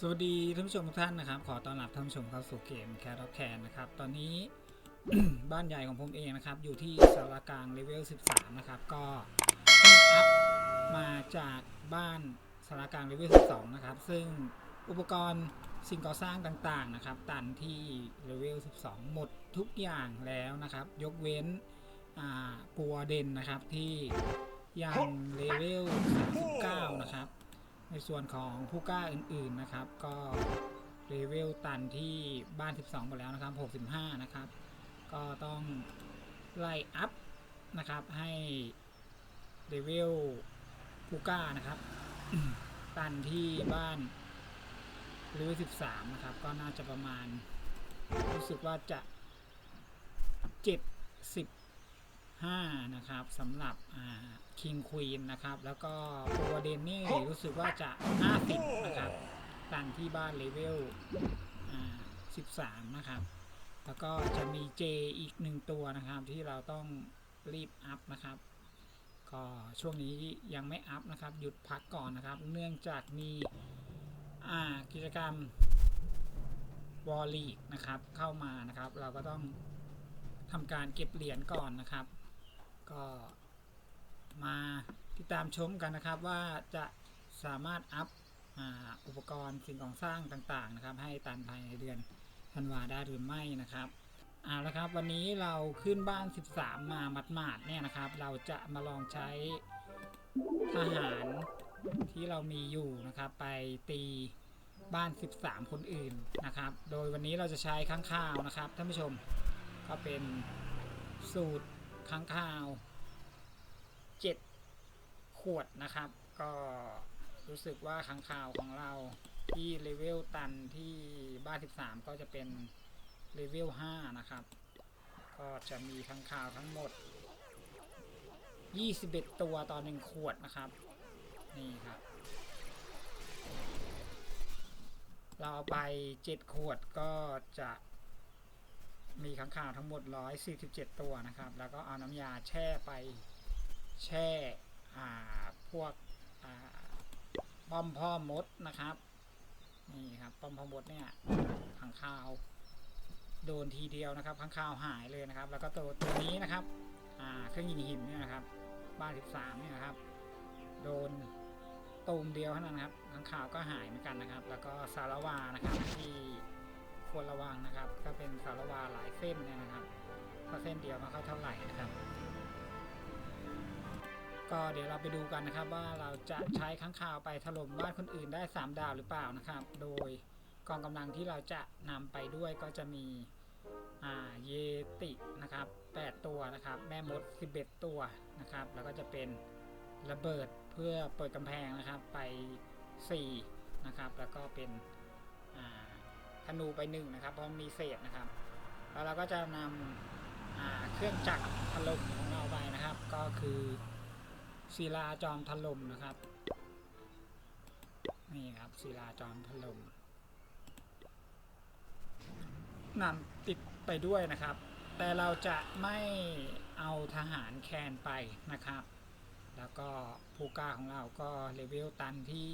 สวัสดีท่านผู้ชมทุกท่านนะครับ ขอต้อนรับท่านผู้ชมเข้าสู่เกมแคทแคนนะครับ ตอนนี้บ้านใหญ่ของผมเองนะครับ อยู่ที่สารกลางเลเวล 13 นะครับ ก็เพิ่งอัพมาจากบ้านสารกลางเลเวล 12 นะครับ ซึ่งอุปกรณ์สิ่งก่อสร้างต่างๆนะครับ ตันที่เลเวล 12 หมดทุกอย่างแล้วนะครับ ยกเว้นปัวเด่นนะครับที่ยังเลเวล 39 นะครับ ในส่วนของผู้กล้าอื่นๆนะครับ ก็เลเวลตันที่บ้าน 12หมดแล้วนะครับ 65 นะครับ ก็ต้องไล่อัพนะครับให้เลเวลผู้กล้านะครับ ตันที่บ้านเลเวล13 นะครับ ก็น่าจะประมาณ รู้สึกว่าจะ 5 นะครับสำหรับคิงควีนนะครับ แล้วก็โปรเดนนี่รู้สึกว่าจะ 50 นะครับตันที่บ้านเลเวล13 นะครับ แล้วก็จะมี J อีกหนึ่งตัวนะครับ ที่เราต้องรีบอัพนะครับ ก็ช่วงนี้ยังไม่อัพนะครับ หยุดพักก่อนนะครับ เนื่องจากมีกิจกรรมวอลลีกนะครับเข้ามานะครับ เราก็ต้องทำการเก็บเหรียญก่อนนะครับ ก็มาติดตามชมกันนะครับว่าจะสามารถอัพอ,อุปกรณ์สิ่งของสร้างต่างๆนะครับ ให้ตันภายในเดือนธันวาได้หรือไม่นะครับเอาละครับวันนี้เราขึ้นบ้าน 13 มาหมาดๆเนี่ยนะครับ เราจะมาลองใช้ทหารที่เรามีอยู่นะครับ ไปตีบ้าน 13 คนอื่นนะครับ โดยวันนี้เราจะใช้ข้างข้าวนะครับท่านผู้ชมก็เป็นสูตร ข้างข้าว7ขวดนะครับ ก็รู้สึกว่าค้างคาวของเราที่เลเวลตันที่บ้าน 13 ก็จะเป็นเลเวล5นะครับ ก็จะมีค้างคาวทั้งหมด 21 ตัวต่อหนึ่งขวดนะครับ นี่ครับ เราเอาไป 7 ขวดก็จะ มีค้างคาวทั้งหมด 147 ตัวนะครับ แล้วก็เอาน้ำยาแช่ไปแช่พวกป้อมพ่อมดนะครับนี่ครับป้อมพ่อมดเนี่ยขังคาวโดนทีเดียวนะครับขังคาวหายเลยนะครับ แล้วก็ตัวตัวนี้นะครับเครื่องยิงหินเนี่ยนะครับ บ้าน 13 เนี่ยนะครับ โดนตูมเดียวเท่านั้นครับขังคาวก็หายเหมือนกันนะครับ แล้วก็สารวานะครับที่ ควรระวังนะครับ ก็เป็นสารวาหลายเส้นเนี่ยนะครับถ้าเส้นเดียวม่เข้าเท่าไหร่นะครับ ก็เดี๋ยวเราไปดูกันนะครับ ว่าเราจะใช้ค้างคาวไปถล่มบ้านคนอื่นได้ 3 ดาวหรือเปล่านะครับ โดยกองกำลังที่เราจะนำไปด้วยก็จะมีเยตินะครับ 8 ตัวนะครับ แม่มด 11 ตัวนะครับ แล้วก็จะเป็นระเบิดเพื่อเปิดกำแพงนะครับไป 4 นะครับ แล้วก็เป็น ธนูไป1นะครับเพราะมันมีเศษนะครับ แล้วเราก็จะนำเครื่องจักรถล่มของเราไปนะครับ ก็คือศิลาจอมถล่มนะครับนี่ครับศิลาจอมถล่มนำติดไปด้วยนะครับ แต่เราจะไม่เอาทหารแคนไปนะครับ แล้วก็ผู้กล้าของเราก็เลเวลตันที่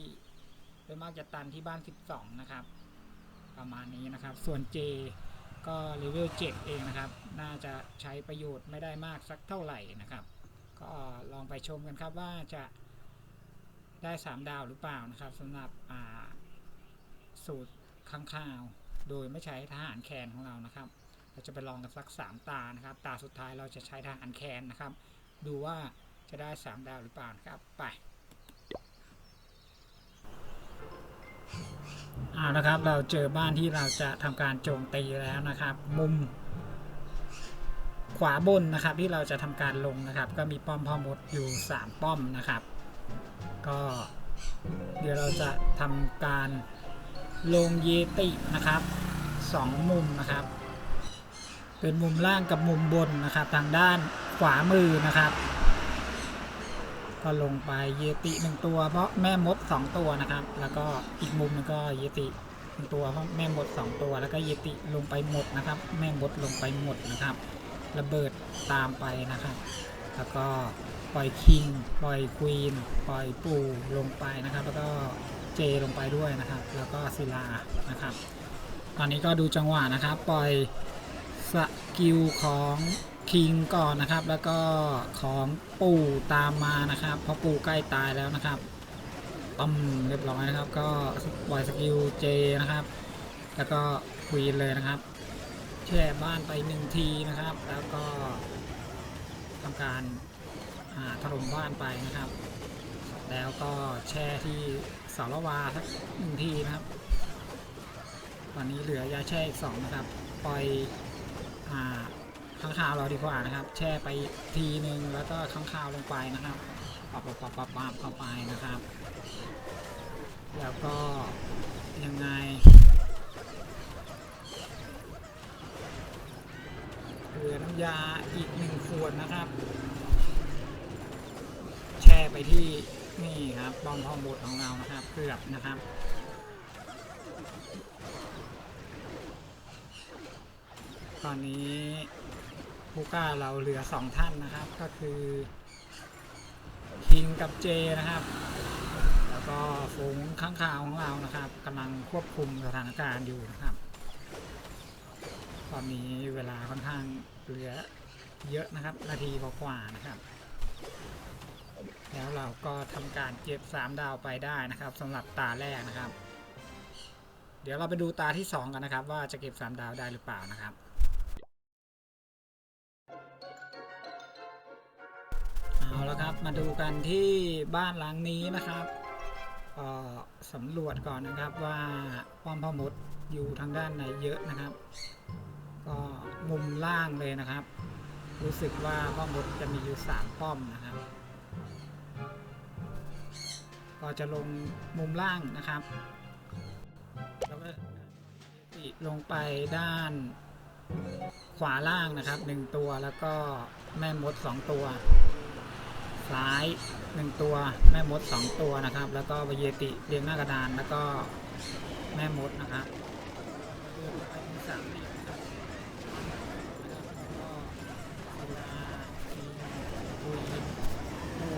โดยมากจะตันที่บ้าน 12 นะครับ ประมาณนี้นะครับ ส่วน J ก็เลเวล7เองนะครับ น่าจะใช้ประโยชน์ไม่ได้มากสักเท่าไหร่นะครับ ก็ลองไปชมกันครับว่าจะได้ 3 ดาวหรือเปล่านะครับสำหรับสูตรข้างข้าว โดยไม่ใช้ทหารแคนของเรานะครับ เราจะไปลองกันสัก 3 ตานะครับ ตาสุดท้ายเราจะใช้ทหารแคนนะครับ ดูว่าจะได้ 3 ดาวหรือเปล่านะครับ ไป เอาละครับเราเจอบ้านที่เราจะทำการโจมตีแล้วนะครับ มุม ขวาบนนะครับที่เราจะทำการลงนะครับ ก็มีป้อมพ่อมดอยู่ 3 ป้อมนะครับ ก็เดี๋ยวเราจะทำการลงเยตินะครับ 2 มุมนะครับ เป็นมุมล่างกับมุมบนนะครับ ทางด้านขวามือนะครับ ก็ลงไปเยติหนึ่งตัว เพราะแม่มด2ตัวนะครับ แล้วก็อีกมุมนึงก็เยติหนึ่งตัวเพราะแม่มด2ตัว แล้วก็เยติลงไปหมดนะครับ แม่มดลงไปหมดนะครับ ระเบิดตามไปนะครับ แล้วก็ปล่อยคิงปล่อยควีนปล่อยปูลงไปนะครับ แล้วก็เจลงไปด้วยนะครับ แล้วก็ศิลานะครับ ตอนนี้ก็ดูจังหวะนะครับ ปล่อยสกิลของ คิงก่อนนะครับ แล้วก็ของปู่ตามมานะครับ เพราะปู่ใกล้ตายแล้วนะครับต้มเรียบร้อยนะครับ ก็ปล่อยสกิลเจนะครับ แล้วก็ควีนเลยนะครับ แช่บ้านไปหนึ่งทีนะครับ แล้วก็ทำการถล่มบ้านไปนะครับ แล้วก็แช่ที่สารวาสักหนึ่งทีนะครับ ตอนนี้เหลือยาแช่อีกสองนะครับ ปล่อยอ่า ข้างคาวเราดีกว่านะครับ แช่ไปทีหนึ่งแล้วก็ข้างคาวลงไปนะครับปับปับปับปับปับเข้าไปนะครับ แล้วก็ยังไงเหลือน้ำยาอีกหนึ่งขวดนะครับ แช่ไปที่นี่ครับบอมพอมบดของเรานะครับเกือบนะครับตอนนี้ ผู้กล้าเราเหลือสองท่านนะครับ ก็คือคิงกับเจนะครับ แล้วก็ฝูงข้างคาวของเรานะครับกำลังควบคุมสถานการณ์อยู่นะครับ ตอนนี้เวลาค่อนข้างเหลือเยอะนะครับ นาทีกว่าๆนะครับ แล้วเราก็ทำการเก็บ 3 ดาวไปได้นะครับสำหรับตาแรกนะครับ เดี๋ยวเราไปดูตาที่ 2 กันนะครับ ว่าจะเก็บ 3 ดาวได้หรือเปล่านะครับ เอาล้วครับมาดูกันที่บ้านหลังนี้นะครับก็สำรวจก่อนนะครับว่าป้อมพ่อมดอยู่ทางด้านไหนเยอะนะครับ ก็มุมล่างเลยนะครับ รู้สึกว่าป้อมมดจะมีอยู่3ป้อมนะครับ ก็จะลงมุมล่างนะครับแล้วก็ลงไปด้านขวาล่างนะครับหนึ่งตัวแล้วก็แม่มดสองตัว ซ้ายหนึ่งตัวแม่มดสองตัวนะครับ แล้วก็วเยติเรียงหน้ากระดานแล้วก็แม่มดนะครับลงไปที่สามเหลี่ยมนะครับแล้วก็ศิลาทีคุยปู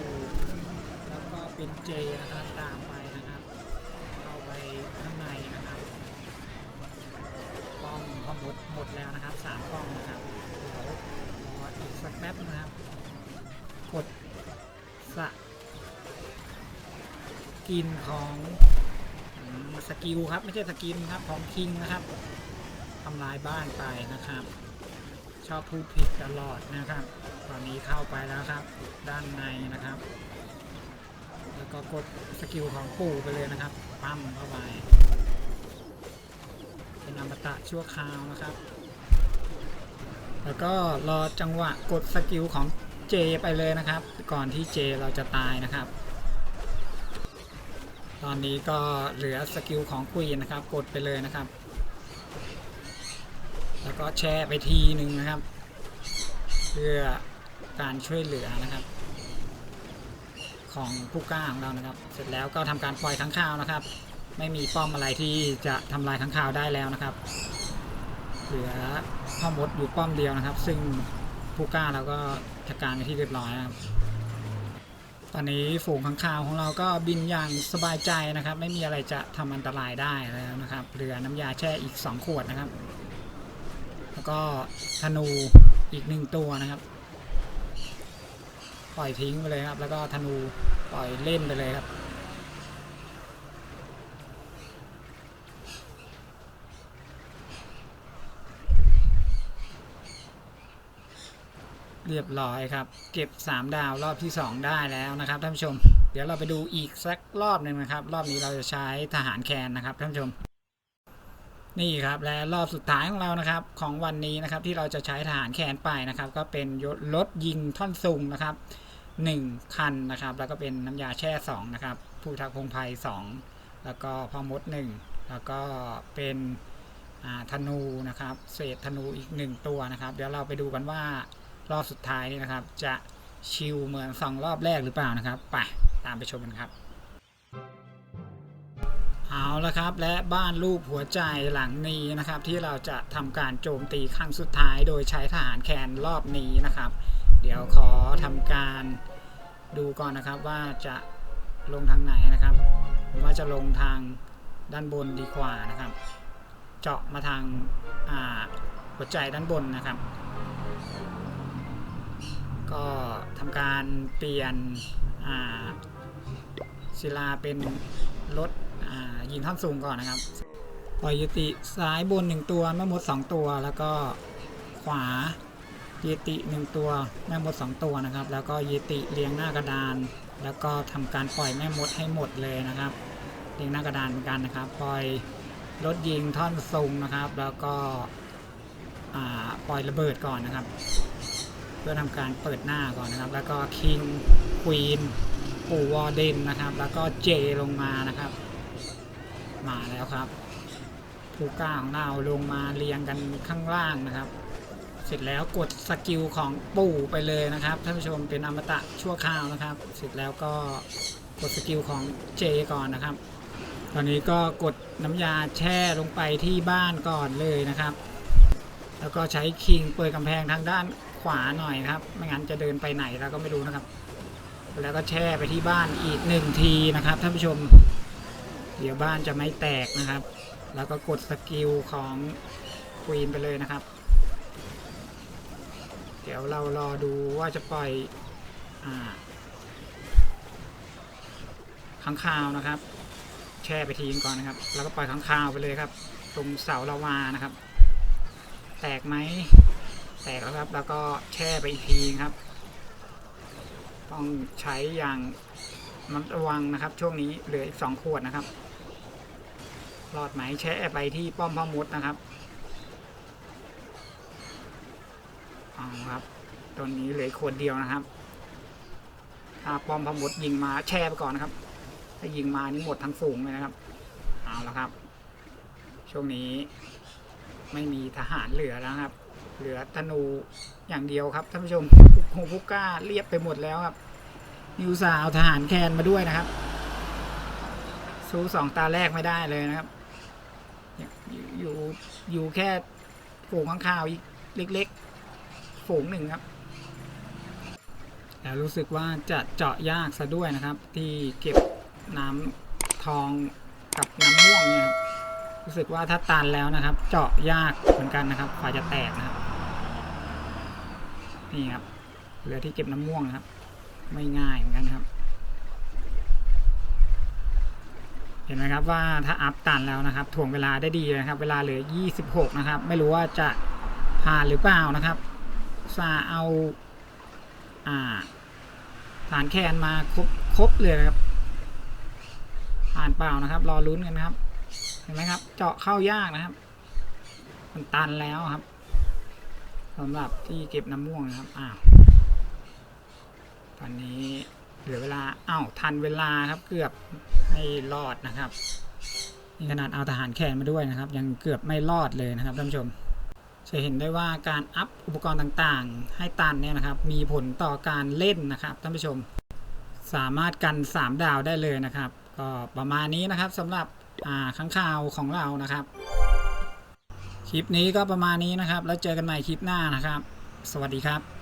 แล้วก็เป็นเจนะครับตามไปนะครับเข้าไปข้างในนะครับป้อมพอหมดหมดแล้วนะครับสามป้อมนะครับเดี๋ยวรออีกสักแป๊บนะครับ กินของสกิลครับไม่ใช่สกินครับของคิงนะครับทำลายบ้านไปนะครับ ชอบพูดผิดตลอดนะครับ ตอนนี้เข้าไปแล้วครับ ด้านในนะครับ แล้วก็กดสกิลของปู่ไปเลยนะครับปั้มเข้าไปเป็นอมตะชั่วคราวนะครับ แล้วก็รอจังหวะกดสกิลของเจไปเลยนะครับ ก่อนที่เจเราจะตายนะครับ ตอนนี้ก็เหลือสกิลของควีนะครับ กดไปเลยนะครับ แล้วก็แชร์ไปทีหนึ่งนะครับ เพื่อการช่วยเหลือนะครับ ของผู้กล้าของเรานะครับ เสร็จแล้วก็ทำการปล่อยค้างคาวนะครับ ไม่มีป้อมอะไรที่จะทำลายค้างคาวได้แล้วนะครับ เหลือพ่อมดอยู่ป้อมเดียวนะครับ ซึ่งผู้กล้าเราก็จัดการไปที่เรียบร้อยนะครับ ตอนนี้ฝูงข้างคาวของเราก็บินอย่างสบายใจนะครับ ไม่มีอะไรจะทำอันตรายได้แล้วนะครับเหลือน้ำยาแช่อีก 2 ขวดนะครับ แล้วก็ธนูอีกหนึ่งตัวนะครับ ปล่อยทิ้งไปเลยครับ แล้วก็ธนูปล่อยเล่นไปเลยครับ เรียบร้อยครับ เก็บ 3 ดาวรอบที่ 2 ได้แล้วนะครับท่านผู้ชม เดี๋ยวเราไปดูอีกสักรอบหนึ่งนะครับ รอบนี้เราจะใช้ทหารแคนนะครับท่านผู้ชม นี่ครับและรอบสุดท้ายของเรานะครับของวันนี้นะครับที่เราจะใช้ทหารแคนไปนะครับ ก็เป็นยศรถยิงท่อนซุงนะครับ1คันนะครับ แล้วก็เป็นน้ำยาแช่2นะครับผู้ทักพงไพร2แล้วก็พอมด 1 แล้วก็เป็นธนูนะครับ เศษธนูอีก 1 ตัวนะครับ เดี๋ยวเราไปดูกันว่า รอบสุดท้ายนี่นะครับ จะชิลเหมือนสองรอบแรกหรือเปล่านะครับไปตามไปชมกันครับ เอาละครับและบ้านรูปหัวใจหลังนี้นะครับ ที่เราจะทำการโจมตีครั้งสุดท้าย โดยใช้ทหารแคนรอบนี้นะครับ เดี๋ยวขอทำการดูก่อนนะครับว่าจะลงทางไหนนะครับ ว่าจะลงทางด้านบนดีกว่านะครับ เจาะมาทางหัวใจด้านบนนะครับ ก็ทำการเปลี่ยนศิลาเป็นรถยิงท่อนสูงก่อนนะครับปล่อยยติซ้ายบนหนึ่งตัวแม่มดสองตัว แล้วก็ขวาเยติหนึ่งตัวแม่มดสองตัวนะครับ แล้วก็เยติเรียงหน้ากระดาน แล้วก็ทำการปล่อยแม่มดให้หมดเลยนะครับ เรียงหน้ากระดานเหมือนกันนะครับ ปล่อยรถยิงท่อนสูงนะครับ แล้วก็ปล่อยระเบิดก่อนนะครับ เพื่อทำการเปิดหน้าก่อนนะครับ แล้วก็คิงควีนปูวอร์เดนนะครับ แล้วก็เจลงมานะครับ มาแล้วครับผู้ก้าของเราลงมาเรียงกันข้างล่างนะครับ เสร็จแล้วกดสกิลของปู่ไปเลยนะครับท่านผู้ชมเป็นอมตะชั่วคราวนะครับ เสร็จแล้วก็กดสกิลของเจก่อนนะครับ ตอนนี้ก็กดน้ำยาแช่ลงไปที่บ้านก่อนเลยนะครับ แล้วก็ใช้คิงเปิดกำแพงทางด้าน ขวาหน่อยนะครับ ไม่งั้นจะเดินไปไหนเราก็ไม่รู้นะครับ แล้วก็แช่ไปที่บ้านอีกหนึ่งทีนะครับท่านผู้ชม เดี๋ยวบ้านจะไม่แตกนะครับ แล้วก็กดสกิลของควีนไปเลยนะครับ เดี๋ยวเรารอดูว่าจะปล่อยอ่าค้างคาวนะครับ แช่ไปทีก่อนนะครับ แล้วก็ปล่อยค้างคาวไปเลยครับ ตรงเสาละวานะครับ แตกไหม แตกแล้วครับ แล้วก็แช่ไปอีกทีครับ ต้องใช้อย่างระมัดระวังนะครับ ช่วงนี้เหลืออีกสองขวดนะครับรอดไหมแช่ไปที่ป้อมพ่อมดนะครับเอาครับตัวนี้เหลือขวดเดียวนะครับถ้าป้อมพ่อมดยิงมาแช่ไปก่อนนะครับ ถ้ายิงมานี่หมดทั้งฝูงเลยนะครับเอาละครับ ช่วงนี้ไม่มีทหารเหลือแล้วครับ เหลือธนูอย่างเดียวครับท่านผู้ชมโฮพุก้าเรียบไปหมดแล้วครับนิวซาเอาทหารแคนมาด้วยนะครับ สู้สองตาแรกไม่ได้เลยนะครับ อยู่อยู่แค่ฝูงข้างข่าวอีกเล็กๆฝูงหนึ่งครับแล้วรู้สึกว่าจะเจาะยากซะด้วยนะครับ ที่เก็บน้ำทองกับน้ำม่วงเนี่ยครับรู้สึกว่าถ้าตันแล้วนะครับ เจาะยากเหมือนกันนะครับฝ่าจะแตกนะครับ นี่ครับเหลือที่เก็บน้ำม่วงนะครับ ไม่ง่ายเหมือนกันครับ เห็นไหมครับว่าถ้าอัพตันแล้วนะครับถ่วงเวลาได้ดีนะครับ เวลาเหลือ 26 นะครับ ไม่รู้ว่าจะผ่านหรือเปล่านะครับซาเอาอ่าฐานแคนมาครบครบเลยนะครับ ผ่านเปล่านะครับ รอลุ้นกันครับ เห็นไหมครับ เจาะเข้ายากนะครับ มันตันแล้วครับ สำหรับที่เก็บน้ำม่วงนะครับ อ้าว ตอนนี้เหลือเวลา อ้าวทันเวลาครับ เกือบไม่รอดนะครับนี่ขนาดเอาทหารแขนมาด้วยนะครับ ยังเกือบไม่รอดเลยนะครับท่านผู้ชม จะเห็นได้ว่าการอัพอุปกรณ์ต่างๆ ให้ตันเนี่ยนะครับ มีผลต่อการเล่นนะครับท่านผู้ชม สามารถกัน 3 ดาวได้เลยนะครับ ก็ประมาณนี้นะครับสำหรับข้างข่าวของเรานะครับ คลิปนี้ก็ประมาณนี้นะครับ แล้วเจอกันใหม่คลิปหน้านะครับ สวัสดีครับ